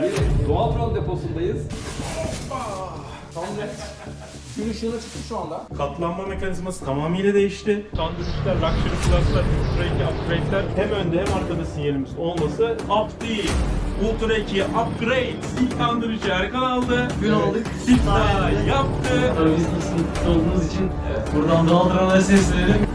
Bir doğal tron deposundayız. Net. Gün ışığına çıktı şu anda. Katlanma mekanizması tamamıyla değişti. Tandırışlar, Luxury Plus'lar, Ultra 2 upgrade'ler hem önde hem arkada sinyalimiz olması up değil. Ultra 2 upgrade. İlk tandırıcı Erkan aldı. Gün aldık. Siftah yaptı. Tabii biz isim olduğumuz için buradan Daldıran'a seslenelim.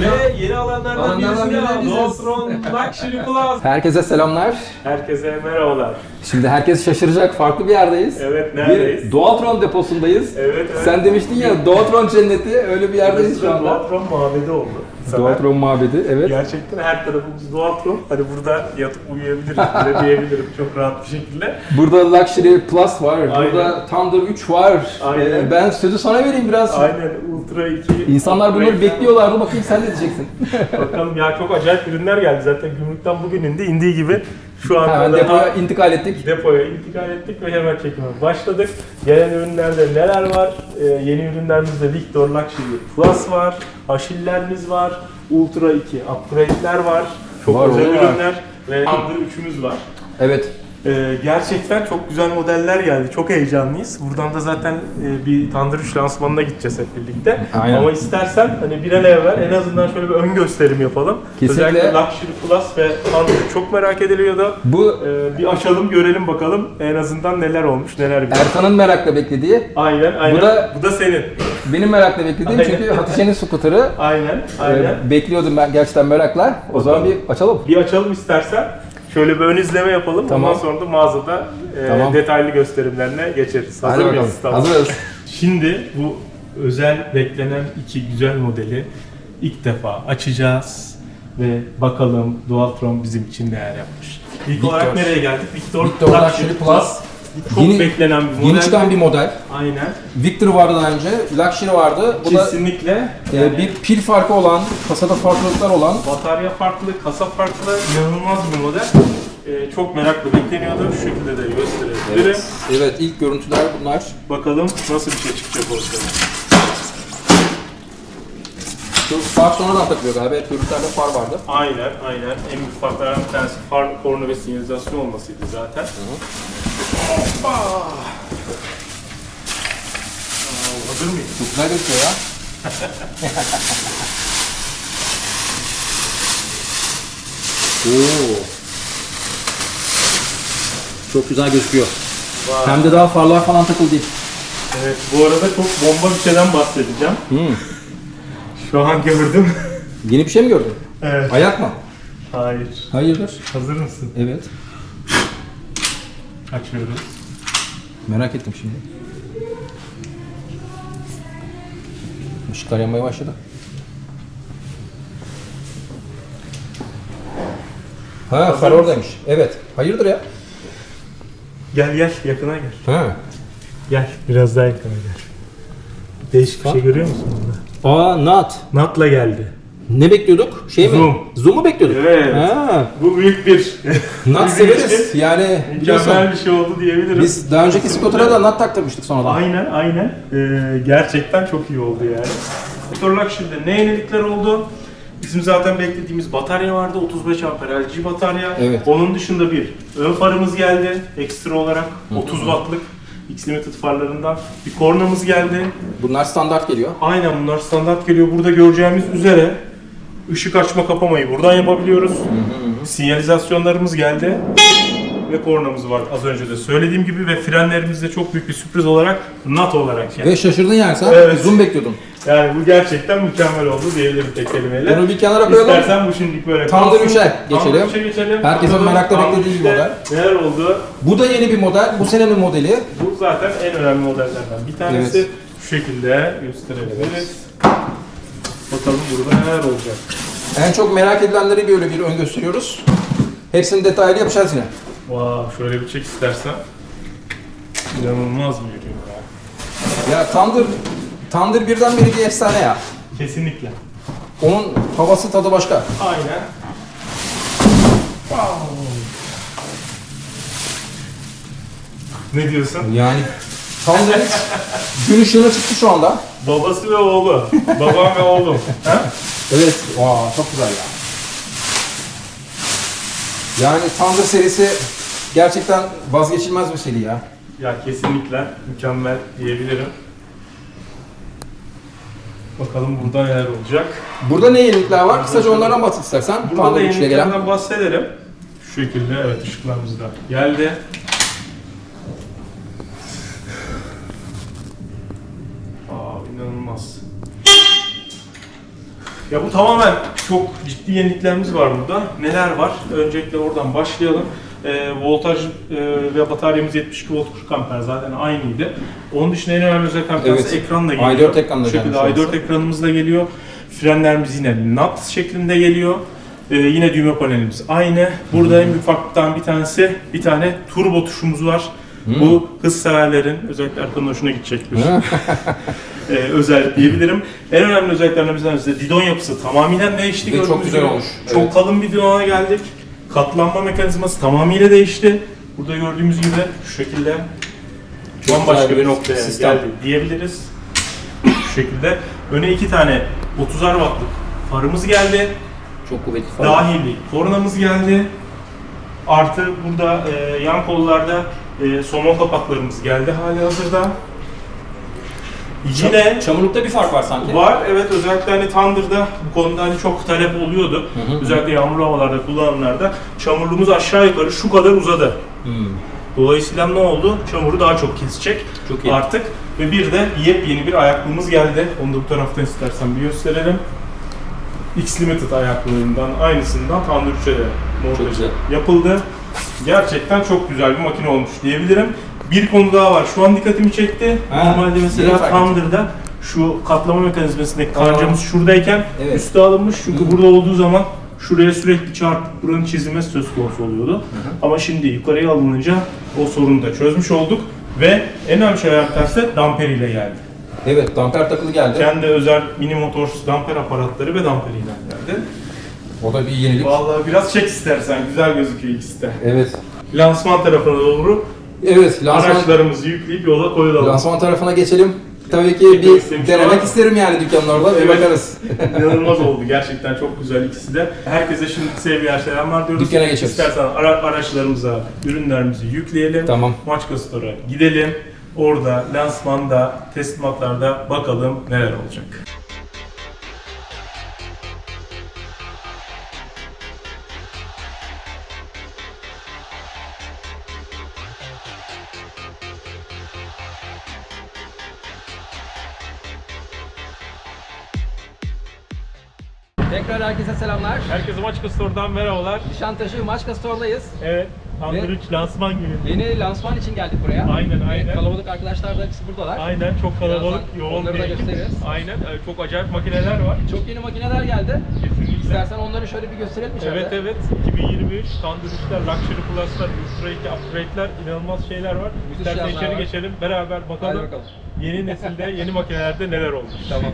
Ve yeni alanlardan Alanlardan birisi biri de biziz. Dualtron Luxury Plus. Herkese selamlar. Herkese merhabalar. Şimdi herkes şaşıracak farklı bir yerdeyiz. Evet neredeyiz? Bir Doğatron deposundayız. Evet evet. Sen demiştin ya Doğatron cenneti öyle bir yerdeyiz şu anda. Dualtron mabedi oldu. Doğatron mabedi evet. Gerçekten her tarafımız Dualtron. Hani burada yatıp uyuyabiliriz bile diyebilirim çok rahat bir şekilde. Burada Luxury Plus var. Aynen. Burada Thunder 3 var. Aynen. Ee, ben sözü sana vereyim biraz. Aynen Ultra 2. İnsanlar bunları bekliyorlardı. Bakayım sen ne diyeceksin? Bakalım ya çok acayip ürünler geldi zaten gümrükten bugün indi. indiği gibi şu anda Hemen depoya intikal ettik. depoya intikal ettik ve hemen çekime başladık. Gelen ürünlerde neler var? Ee, yeni ürünlerimizde Victor Luxury Plus var. Aşillerimiz var. Ultra 2 upgrade'ler var. Çok Var, özel var. ürünler. Ve Thunder 3'ümüz var. Evet. Ee, gerçekten çok güzel modeller geldi. Çok heyecanlıyız. Buradan da zaten e, bir Thunder 3 lansmanına gideceğiz hep birlikte. Aynen. Ama istersen hani bir an evvel en azından şöyle bir ön gösterim yapalım. Kesinlikle. Özellikle Luxury Plus ve Thunder 3 çok merak ediliyordu. Bu Ee, bir açalım görelim bakalım en azından neler olmuş neler bitiyor. Erkan'ın merakla beklediği, Aynen aynen. Bu da- Bu da senin. benim merakla beklediğim Aynen. çünkü Hatice'nin skuterı. Aynen aynen. Ee, bekliyordum ben gerçekten merakla. O zaman bir açalım. Bir açalım istersen. Şöyle bir ön izleme yapalım. Tamam. Ondan sonra da mağazada e, Tamam. detaylı gösterimlerine geçeriz. Hazır Hadi mıyız? bakalım. Tamam. Hazırız. Şimdi bu özel beklenen iki güzel modeli ilk defa açacağız ve bakalım Dualtron bizim için neler yapmış. İlk Victor. olarak nereye geldik? Victor, Victor Luxury Plus. Çok Yeni- beklenen bir model. Yeni çıkan bir model. Aynen. Victor vardı daha önce, Luxury vardı. Bu da Kesinlikle. e, Yani bir pil farkı olan, kasada farklılıklar olan batarya farklı, kasa farklı, inanılmaz bir model. Ee, çok merakla bekleniyordu. Şu şekilde de gösterebilirim. Evet. Evet, ilk görüntüler bunlar. Bakalım nasıl bir şey çıkacak ortaya. Şu far sonradan takılıyor galiba. Hep görüntülerde far vardı. Aynen, aynen. En büyük farklardan bir tanesi far, korna ve sinyalizasyon olmasıydı zaten. Hoppa! Aa, hazır mıyız? Çok güzel gözüküyor ya. Oo. Çok güzel gözüküyor. Vay. Hem de daha farlar falan takılı değil. Evet, bu arada çok bomba bir şeyden bahsedeceğim. Hmm. Şu an gördüm. Yeni bir şey mi gördün? evet. Ayak mı? Hayır. Hayırdır? Hazır mısın? Evet. Açıyoruz. Merak ettim şimdi. Işıklar yanmaya başladı. Ha, far oradaymış. Evet. Hayırdır ya? Gel gel, yakına gel. Ha. Gel, biraz daha yakına gel. Değişik bir şey görüyor musun burada? Aa, nat. Natla geldi. Ne bekliyorduk? Şey mi? Zoom. Zoom'u bekliyorduk. Evet. Ha. Bu büyük bir Nat severiz. Yani biliyorsun. mükemmel bir şey oldu diyebilirim. Biz daha önceki skutura da nat taktırmıştık sonradan. Aynen aynen. Ee, gerçekten çok iyi oldu yani. Motor Luxury'de ne yenilikler oldu? Bizim zaten beklediğimiz batarya vardı. 35 amper LG batarya. Evet. Onun dışında bir ön farımız geldi. Ekstra olarak 30 wattlık X-Limited farlarından bir kornamız geldi. Bunlar standart geliyor. Aynen bunlar standart geliyor. Burada göreceğimiz üzere ışık açma kapamayı buradan yapabiliyoruz. Sinyalizasyonlarımız geldi. Ve kornamız var az önce de söylediğim gibi ve frenlerimiz de çok büyük bir sürpriz olarak NATO olarak geldi. Ve şaşırdın yani sen. Evet. Zoom bekliyordun. Yani bu gerçekten mükemmel oldu diyebilirim tek kelimeyle. Bunu bir kenara koyalım. İstersen bu şimdilik böyle Thunder kalsın. 3'e geçelim. Thunder 3'e geçelim. Herkesin Bakalım merakla beklediği bir 3'te Neler oldu? Bu da yeni bir model. Bu senenin modeli. Bu zaten en önemli modellerden bir tanesi. Evet. Şu şekilde gösterebiliriz. Bakalım burada neler olacak. En çok merak edilenleri böyle bir ön gösteriyoruz. Hepsini detaylı yapacağız yine. Wow, şöyle bir çek istersen. İnanılmaz bir ürün ya. Ya Thunder, Thunder birden beri bir efsane ya. Kesinlikle. Onun havası tadı başka. Aynen. Wow. Ne diyorsun? Yani Thunder gün ışığına çıktı şu anda. Babası ve oğlu. Babam ve oğlum. Ha? Evet. Aa, çok güzel ya. Yani Thunder serisi gerçekten vazgeçilmez bir seri ya. Ya kesinlikle mükemmel diyebilirim. Bakalım burada neler olacak. Burada ne yenilikler var? Kısaca onlardan bahset istersen. Burada da Thunder 3 ile gelen. yeniliklerden bahsedelim. Şu şekilde evet ışıklarımız da geldi. Ya bu tamamen çok ciddi yeniliklerimiz var burada. Neler var? Öncelikle oradan başlayalım. Ee, voltaj e, ve bataryamız 72 volt 40 amper zaten aynıydı. Onun dışında en önemli özellik Evet. ekranla geliyor. i4 ekranla şekilde gelmiş i4 olması. ekranımız da geliyor. Frenlerimiz yine NAT şeklinde geliyor. Ee, yine düğme panelimiz aynı. Burada en büyük bir tanesi bir tane turbo tuşumuz var. Bu hız severlerin özellikle Erkan'ın hoşuna gidecek bir e, özellik diyebilirim. En önemli özelliklerinden bir tanesi de didon yapısı tamamen değişti. Ve çok güzel olmuş. Çok Evet. kalın bir didona geldik. Katlanma mekanizması tamamıyla değişti. Burada gördüğümüz gibi şu şekilde Çok bambaşka güzel bir bir noktaya sistem. geldi diyebiliriz. Şu şekilde. Öne iki tane 30'ar wattlık farımız geldi. Çok kuvvetli falan. Dahili kornamız geldi. Artı burada e, yan kollarda e, somon kapaklarımız geldi hali hazırda. Yine Çamurlukta bir fark var sanki. var evet özellikle hani Thunder'da bu konuda hani çok talep oluyordu. hı. Özellikle yağmurlu havalarda kullananlarda çamurluğumuz aşağı yukarı şu kadar uzadı. Hmm. Dolayısıyla ne oldu? Çamuru daha çok kesecek Çok iyi. artık. Ve bir de yepyeni bir ayaklığımız geldi. Onu da bu taraftan istersen bir gösterelim. X Limited ayaklığından aynısından Thunder 3'e de montajı güzel. yapıldı. Gerçekten çok güzel bir makine olmuş diyebilirim. Bir konu daha var. Şu an dikkatimi çekti. Ha, Normalde mesela fark. Thunder'da şu katlama mekanizmasındaki Aa. kancamız şuradayken Evet. üste alınmış. Çünkü burada olduğu zaman şuraya sürekli çarpıp buranın çizilmesi söz konusu oluyordu. Ama şimdi yukarıya alınınca o sorunu da çözmüş olduk. Ve en önemli şeylerden ise damper ile geldi. Evet, damper takılı geldi. Kendi özel mini motor damper aparatları ve damperiyle geldi. O da bir yenilik. Vallahi biraz çek istersen. Güzel gözüküyor ikisi de. Evet. Lansman tarafına doğru Evet, lansman, araçlarımızı yükleyip yola koyulalım. lansman tarafına geçelim. Tabii ki bir istemiş denemek olan- isterim yani dükkanın orada. Bir Evet. bakarız. İnanılmaz oldu. Gerçekten çok güzel ikisi de. Herkese şimdi sevgiler selamlar diyoruz. Dükkana geçeriz. İstersen ara- araçlarımıza ürünlerimizi yükleyelim. Tamam. Maçka Store'a gidelim. Orada lansmanda, teslimatlarda bakalım neler olacak. Maçka Store'dan merhabalar. Nişantaşı Maçka Store'dayız. Evet, Ve- 3 lansman günü. Yeni lansman için geldik buraya. Aynen, aynen. Kalabalık arkadaşlar da hepsi buradalar. Aynen çok kalabalık, Birazdan yoğun onları bir da ekip. gösteririz. Aynen, e, çok acayip makineler var. Çok yeni makineler geldi. Kesinlikle. İstersen onları şöyle bir gösterelim içeride. Evet evet 2023 Thunder 3'ler, Luxury Plus'lar, Ultra 2 upgrade'ler inanılmaz şeyler var. İstersen yazılar içeri var. geçelim beraber Hadi bakalım. bakalım. Yeni nesilde, yeni makinelerde neler olmuş. Tamam.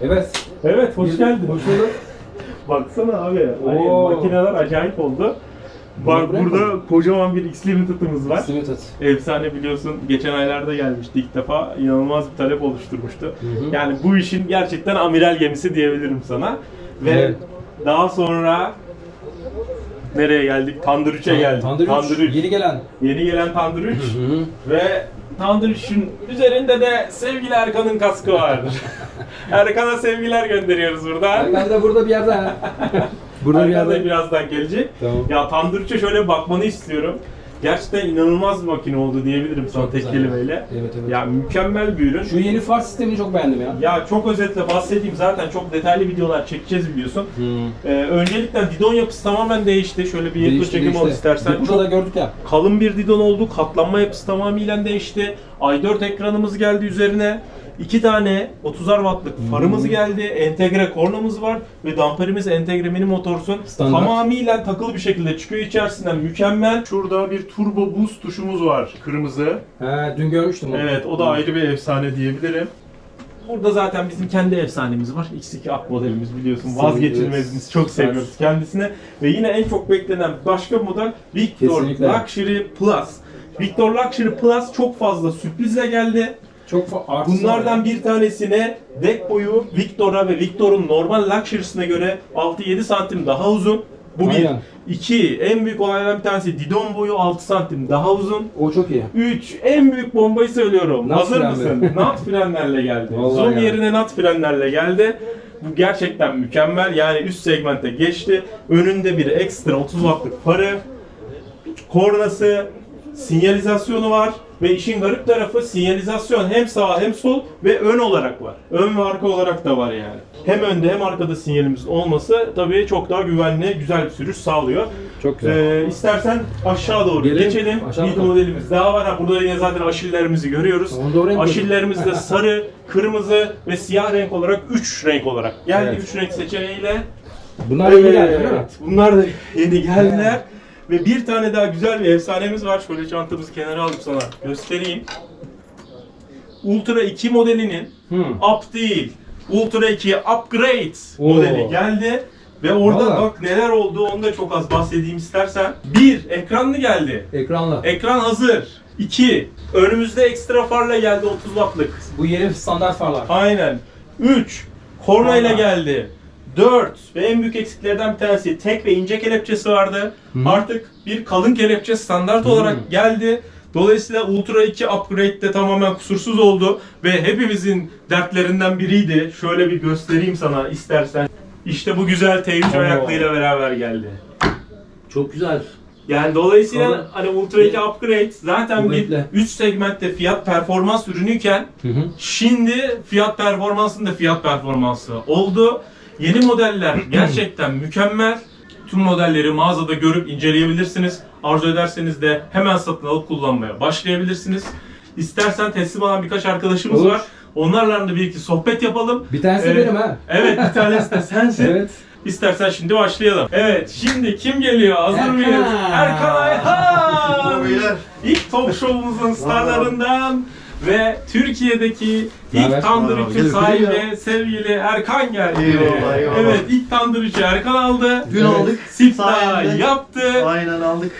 Evet. Evet, hoş geldin. Hoş bulduk. Baksana abi, hani Oo. makineler acayip oldu. Bak Bunu burada kocaman bir X Limited'ımız var. Limited. Efsane biliyorsun geçen aylarda gelmişti ilk defa inanılmaz bir talep oluşturmuştu. hı. Yani bu işin gerçekten amiral gemisi diyebilirim sana. Ve Evet. daha sonra nereye geldik? Thunder 3'e geldik. Thunder 3. Yeni gelen. Yeni gelen Thunder 3 Hı. ve Thunder 3'ün üzerinde de sevgili Erkan'ın kaskı var. Erkan'a sevgiler gönderiyoruz buradan. Erkan da burada bir yerde. ha. burada bir Erkan da yerde. birazdan gelecek. Tamam. Ya 3'e şöyle bakmanı istiyorum. Gerçekten inanılmaz bir makine oldu diyebilirim sana Çok tek güzel kelimeyle. ya. Evet, evet. Ya mükemmel bir ürün. Şu yeni far sistemini çok beğendim ya. Ya çok özetle bahsedeyim zaten çok detaylı videolar çekeceğiz biliyorsun. Ee, öncelikle didon yapısı tamamen değişti. Şöyle bir yakın Değişti, çekim al değişti. istersen. Burada Çok da gördük ya. kalın bir didon oldu. Katlanma yapısı tamamıyla değişti. i4 ekranımız geldi üzerine. İki tane 30'ar wattlık farımız geldi. Entegre kornamız var ve damperimiz entegre mini motorsun. Standart. Tamamıyla takılı bir şekilde çıkıyor içerisinden mükemmel. Şurada bir turbo boost tuşumuz var. Kırmızı. He, dün görmüştüm onu. Evet o da ayrı bir efsane diyebilirim. Burada zaten bizim kendi efsanemiz var. X2 Up modelimiz biliyorsun. Vazgeçilmezimiz. Çok Süper. seviyoruz kendisine. Ve yine en çok beklenen başka model Victor Kesinlikle. Luxury Plus. Victor Luxury Plus çok fazla sürprizle geldi. Çok Bunlardan bir tanesine dek boyu Victor'a ve Victor'un normal Luxury'sine göre 6-7 santim daha uzun. Bu bir. Aynen. İki, en büyük olaylardan bir tanesi didon boyu 6 santim daha uzun. O çok iyi. 3. En büyük bombayı söylüyorum. Nat Hazır fren mısın? nat frenlerle geldi. Vallahi Zoom geldi. yerine nat frenlerle geldi. Bu gerçekten mükemmel. Yani üst segmente geçti. Önünde bir ekstra 30 wattlık farı, kornası, sinyalizasyonu var. Ve işin garip tarafı sinyalizasyon hem sağ hem sol ve ön olarak var. Ön ve arka olarak da var yani. Hem önde hem arkada sinyalimizin olması tabii çok daha güvenli, güzel bir sürüş sağlıyor. Çok güzel. Ee, istersen aşağı doğru Gelelim. geçelim. Aşağı bir modelimiz daha var. Ha, burada yine zaten aşillerimizi görüyoruz. Renk Aşillerimiz de sarı, kırmızı ve siyah renk olarak 3 renk olarak. Geldi Evet. 3 renk seçeneğiyle. Bunlar yeni geldi değil mi? Evet, Bunlar da yeni geldiler. Ve bir tane daha güzel bir efsanemiz var. Şöyle çantamızı kenara alıp sana göstereyim. Ultra 2 modelinin Hmm. Up değil, Ultra 2 Upgrade Oo. modeli geldi. Ve orada Vallahi. bak neler oldu onu da çok az bahsedeyim istersen. Bir, ekranlı geldi. Ekranla. Ekran hazır. 2. Önümüzde ekstra farla geldi 30 wattlık. Bu yeni standart farlar. Aynen. 3. Korna ile Korna. geldi. 4 ve en büyük eksiklerden bir tanesi tek ve ince kelepçesi vardı. Hı. Artık bir kalın kelepçe standart olarak geldi. Dolayısıyla Ultra 2 upgrade de tamamen kusursuz oldu ve hepimizin dertlerinden biriydi. Şöyle bir göstereyim sana istersen. İşte bu güzel T3 Oo. ayaklığıyla beraber geldi. Çok güzel. Yani dolayısıyla Sonra- hani Ultra 2 upgrade zaten bir Kuvvetli. üst segmentte fiyat performans ürünüyken Hı hı. Şimdi fiyat performansın da fiyat performansı oldu. Yeni modeller gerçekten mükemmel. Tüm modelleri mağazada görüp inceleyebilirsiniz. Arzu ederseniz de hemen satın alıp kullanmaya başlayabilirsiniz. İstersen teslim alan birkaç arkadaşımız Olur. var. Onlarla da bir iki sohbet yapalım. Bir tanesi Ee, benim ha. Evet bir tanesi de sensin. Evet. İstersen şimdi başlayalım. Evet şimdi kim geliyor? Hazır Erkan. mıyız? Erkan Ayhan! İlk talk show'umuzun starlarından ve Türkiye'deki ilk Naber? tandır Merhaba. üçü Gel, sahibi sevgili Erkan geldi. Eyvallah, eyvallah. Evet ilk tandır üçü Erkan aldı. Dün aldık. Sayende. yaptı. Aynen aldık.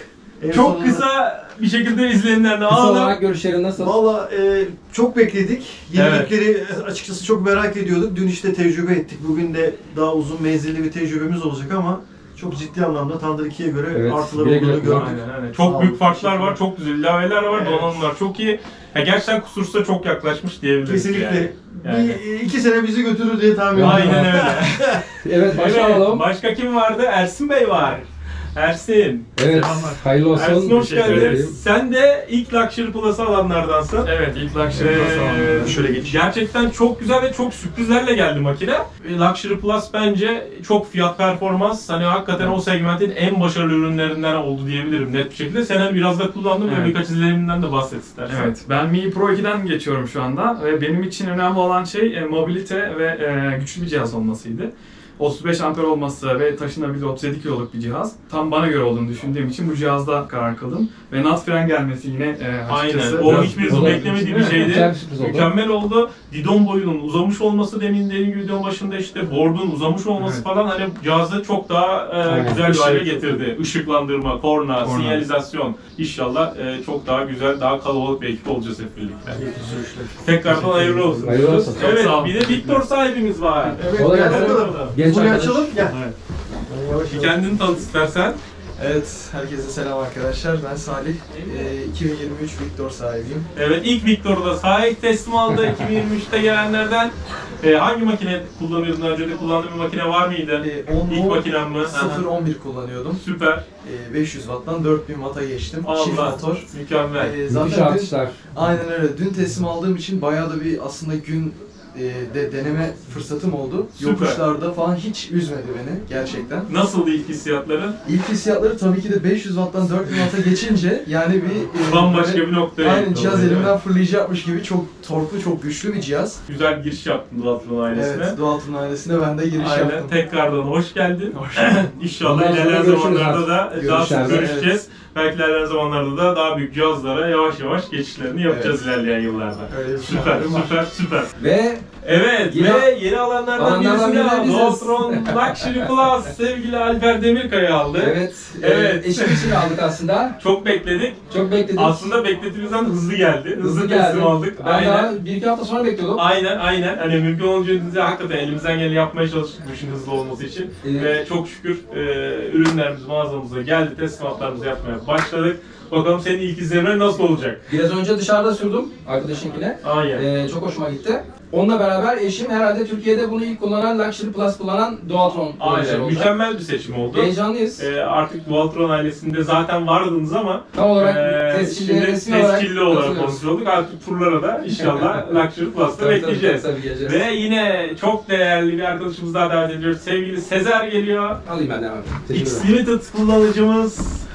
En Çok sonunda- kısa bir şekilde izlenimlerini Kısa aldı. olarak görüşlerin nasıl? Valla e, çok bekledik. Yenilikleri e, açıkçası çok merak ediyorduk. Dün işte tecrübe ettik. Bugün de daha uzun menzilli bir tecrübemiz olacak ama çok ciddi anlamda Tandır 2'ye göre Evet, artıları olduğunu kullan. gördük. Aynen, aynen. Sağ Çok olun, büyük farklar var, çok güzel ilaveler var, Evet. donanımlar çok iyi. Ya gerçekten kusursa çok yaklaşmış diyebiliriz. Kesinlikle. Yani. Yani. Bir, iki sene bizi götürür diye tahmin ediyorum. Aynen öyle. Evet başlayalım. Evet, başka kim vardı? Ersin Bey var. Ersin. Evet. Hayırlı olsun. Ersin hoş Teşekkür geldin. ederim. Sen de ilk Luxury Plus'ı alanlardansın. Evet ilk Luxury Ee, Plus alanında. Şöyle geç. Gerçekten çok güzel ve çok sürprizlerle geldi makine. Ee, Luxury Plus bence çok fiyat performans. Hani hakikaten o segmentin en başarılı ürünlerinden oldu diyebilirim net bir şekilde. Sen hani biraz da kullandın ve Evet. birkaç izleniminden de bahset istersen. Evet, ben Mi Pro 2'den geçiyorum şu anda ve benim için önemli olan şey e, mobilite ve e, güçlü bir cihaz olmasıydı. 35 amper olması ve taşınabilir 37 kiloluk bir cihaz. Tam bana göre olduğunu düşündüğüm için bu cihazda karar kıldım. Ve nat fren gelmesi yine e, açıkçası... Aynen. O biraz hiçbir zorladığı beklemediği bir şeydi. Mükemmel oldu. Didon boyunun uzamış olması demin dediğim gibi videonun başında işte board'un uzamış olması Evet. falan hani cihazı çok daha e, Aynen. güzel bir hale getirdi. Işıklandırma, korna, Korna. sinyalizasyon. İnşallah e, çok daha güzel, daha kalabalık bir ekip olacağız hep birlikte. Tekrardan hayırlı olsun. Hayırlı olsun. Evet, bir de Victor sahibimiz var. Evet, Kolay gel gelsin. Burayı arkadaş. açalım. Gel. Evet. Yavaş Bir yavaş. kendini tanıt istersen. Evet, herkese selam arkadaşlar. Ben Salih. Ee, 2023 Victor sahibiyim. Evet, ilk Victor'u da sahip teslim aldı 2023'te gelenlerden. E, hangi makine kullanıyordun? Daha önce de kullandığın bir makine var mıydı? Ee, 10 İlk makinen mi? 0-11 kullanıyordum. Süper. Ee, 500 watttan 4000 watt'a geçtim. Çift Allah. motor. Mükemmel. Ee, Müthiş zaten dün, artışlar. aynen öyle. Dün teslim aldığım için bayağı da bir aslında gün e, de deneme fırsatım oldu. Süper. Yokuşlarda falan hiç üzmedi beni gerçekten. Nasıldı ilk hissiyatların? İlk hissiyatları tabii ki de 500 watttan 4000 watt'a geçince yani bir e, Bambaşka böyle- bir noktaya Aynen cihaz elimden fırlayacakmış gibi çok torklu, çok güçlü bir cihaz. Güzel giriş yaptın Duatron ailesine. Evet, Doğal Turun ailesine ben de giriş Aynen. yaptım. Tekrardan hoş geldin. Hoş İnşallah ilerleyen zamanlarda da daha sık görüşeceğiz. Belki ilerleyen zamanlarda da daha büyük cihazlara yavaş yavaş geçişlerini yapacağız ilerleyen yıllarda. Öyle bir Süper, var. süper, süper. Ve Evet Yeni- ve yeni alanlardan Alanlardan birisi biri de biziz. Dualtron Luxury Plus sevgili Alper Demirkaya aldı. evet, Evet. E, eşim için aldık aslında. Çok bekledik. Çok bekledik. Aslında beklediğimizden hızlı geldi. Hızlı, Hızlı teslim geldi. aldık. Ben Aynen. daha bir iki hafta sonra bekliyordum. Aynen aynen. Hani mümkün olunca bize hakikaten elimizden geleni yapmaya çalıştık bu işin hızlı olması için. Evet. Ve çok şükür e, ürünlerimiz mağazamıza geldi. Teslimatlarımızı yapmaya başladık. Bakalım senin ilk izlenimlerin nasıl olacak? Biraz önce dışarıda sürdüm arkadaşınkine. Aynen. Ee, çok hoşuma gitti. Onunla beraber eşim herhalde Türkiye'de bunu ilk kullanan Luxury Plus kullanan Dualtron Aynen. olacak. Mükemmel bir seçim oldu. Heyecanlıyız. E, artık Dualtron ailesinde zaten vardınız ama Tam olarak e, tescilli, şimdi resmi olarak tescilli olarak katılıyoruz. konuşmuş olduk. Artık turlara da inşallah Luxury Plus'ta Tabii, tabii, bekleyeceğiz. tabii, geleceğiz. Ve yine çok değerli bir arkadaşımızı daha davet ediyoruz. Sevgili Sezer geliyor. Alayım ben de hemen. X Limited kullanıcımız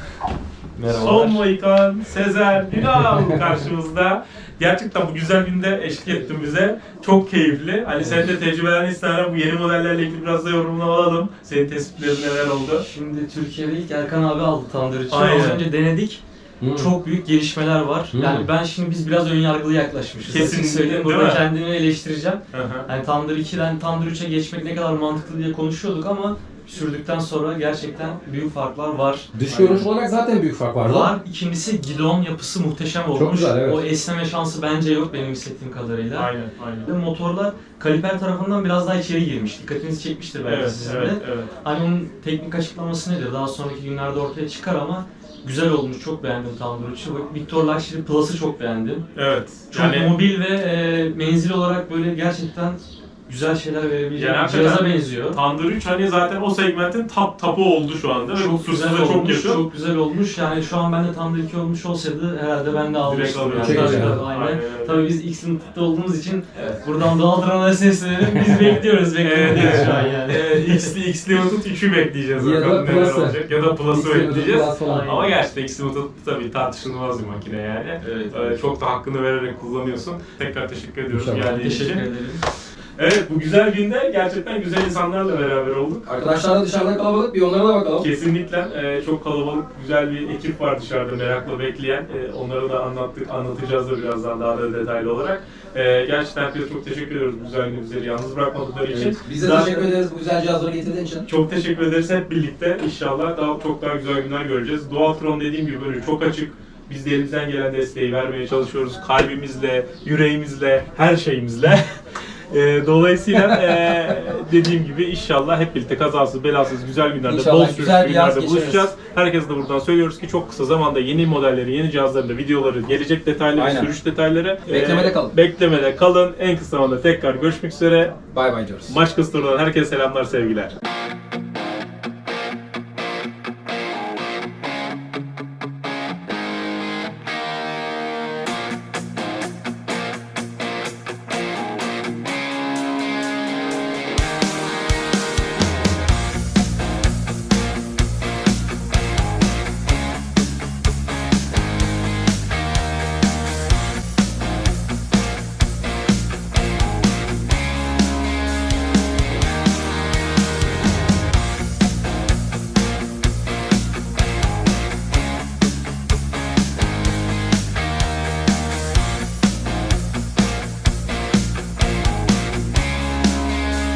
Son Mohikan, Sezer, Ünal karşımızda. Gerçekten bu güzel günde eşlik ettin bize. Çok keyifli. Hani senin de tecrübelerini isterim. Bu yeni modellerle ilgili biraz da yorumunu alalım. Senin tespitlerin neler oldu? Şimdi Türkiye'de ilk Erkan abi aldı Tandır için. Aynen. Az önce denedik. Hmm. Çok büyük gelişmeler var. Hmm. Yani ben şimdi biz biraz ön yargılı yaklaşmışız. Açık söyleyeyim. Burada mi? kendimi eleştireceğim. Hı hı. Hani Tandır 2'den Tandır 3'e geçmek ne kadar mantıklı diye konuşuyorduk ama sürdükten sonra gerçekten büyük farklar var. Dış görünüş olarak zaten büyük fark vardı. Var. İkincisi gidon yapısı muhteşem olmuş. güzel, evet. O esneme şansı bence yok benim hissettiğim kadarıyla. Aynen, aynen. Ve motorlar kaliper tarafından biraz daha içeri girmiş. Dikkatinizi çekmiştir belki Evet, sizin evet, de. evet. Hani onun teknik açıklaması nedir? Daha sonraki günlerde ortaya çıkar ama güzel olmuş. Çok beğendim Tandır 3'ü. Victor Luxury Plus'ı çok beğendim. Evet. Çok Yani mobil ve e, menzil olarak böyle gerçekten güzel şeyler verebilecek Yani cihaza benziyor. Tandır 3 hani zaten o segmentin top tapu oldu şu anda. Ve Çok kusursuz güzel da çok olmuş, yakın. çok güzel olmuş. Yani şu an bende Tandır 2 olmuş olsaydı herhalde ben de almıştım. alıyordum. Yani. Aynen. Aynen öyle. Tabii biz X Limited'da olduğumuz için buradan Doğal Dran'a seslenelim. Biz bekliyoruz, Evet, bekliyoruz şu an yani. evet. X, X Limited 3'ü bekleyeceğiz. Ya da Bakalım neler Plus'ı. olacak. Ya da Plus'ı bekleyeceğiz. Plus. Ama gerçekten X Limited tabii tartışılmaz bir makine yani. Evet. Ee, çok da hakkını vererek kullanıyorsun. Tekrar teşekkür ediyoruz geldiğin Teşekkür için. ederim. Evet bu güzel günde gerçekten güzel insanlarla beraber olduk. Arkadaşlar da dışarıda kalabalık bir onlara da bakalım. Kesinlikle e, çok kalabalık, güzel bir ekip var dışarıda merakla bekleyen. E, onları da anlattık, anlatacağız da birazdan daha da detaylı olarak. E, gerçekten herkese çok teşekkür ediyoruz bu güzel günü bizleri yalnız bırakmadıkları için. Biz de Zaten- teşekkür ederiz bu güzel cihazları getirdiğin için. Çok teşekkür ederiz hep birlikte. İnşallah daha çok daha güzel günler göreceğiz. Dualtron dediğim gibi böyle çok açık. Biz de elimizden gelen desteği vermeye çalışıyoruz. Kalbimizle, yüreğimizle, her şeyimizle. E, dolayısıyla e, dediğim gibi inşallah hep birlikte kazasız belasız güzel günlerde, İnşallah bol güzel sürüşlü bir yaz günlerde geçiririz. buluşacağız. Herkese de buradan söylüyoruz ki çok kısa zamanda yeni modelleri, yeni cihazların da videoları, gelecek detayları, Aynen. sürüş detayları. e, Beklemede kalın. Beklemede kalın. En kısa zamanda tekrar görüşmek üzere. Bay bay diyoruz. Maç Kıstur'dan herkese selamlar, sevgiler.